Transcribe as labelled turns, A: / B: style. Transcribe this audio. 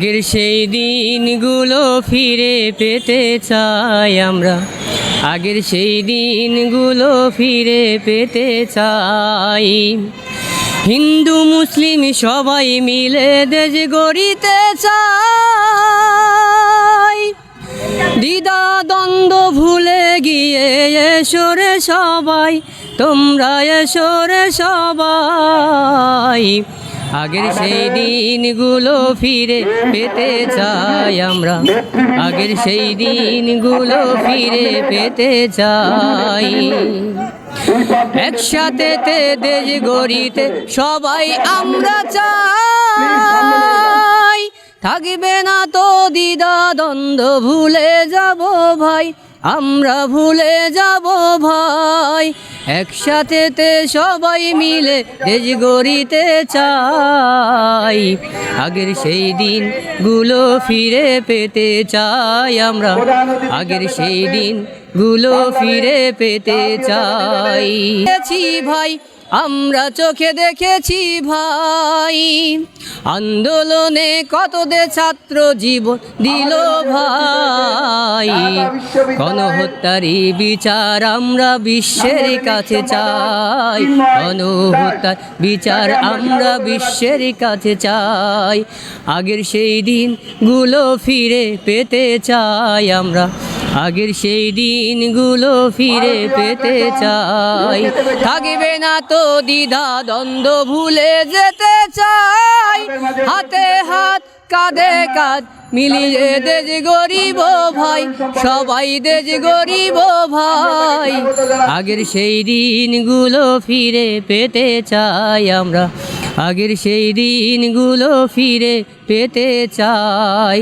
A: আগের সেই দিনগুলো ফিরে পেতে চাই আমরা। আগের সেই দিনগুলো ফিরে পেতে চাই। হিন্দু, মুসলিম সবাই মিলে দেশ গড়িতে চাই। দ্বিধা, দ্বন্দ্ব ভুলে গিয়ে এসরে সবাই, তোমরা এসরে সবাই। আগের সেই দিনগুলো ফিরে পেতে চাই আমরা। আগের সেই দিনগুলো ফিরে পেতে চাই। একসাথে দেশ গড়িতে সবাই আমরা চাই। থাকবে না তো দিদা দ্বন্দ্ব ভুলে যাব ভাই, আমরা ভুলে যাব ভাই। একসাথে তে সবাই মিলে দেশ গড়িতে চাই। আগের সেই দিনগুলো ফিরে পেতে চাই আমরা। আগের সেই দিনগুলো ফিরে পেতে চাই। ভাই আমরা চোখে দেখেছি ভাই। আন্দোলনে কত দে ছাত্র জীবন দিল ভাই। গণহত্যারই বিচার আমরা বিশ্বের কাছে চাই। গণহত্যার বিচার আমরা বিশ্বের কাছে চাই। আগের সেই দিনগুলো ফিরে পেতে চাই আমরা। আগের সেই দিনগুলো ফিরে পেতে চাই। থাকবে না তো দ্বিধা দ্বন্দ্ব ভুলে যেতে চাই। হাতে হাত কাঁধে কাঁধ মিলিয়ে দেশ গরিব ভাই সবাই দেশ গরিব ভাই। আগের সেই দিনগুলো ফিরে পেতে চাই আমরা। আগের সেই দিনগুলো ফিরে পেতে চাই।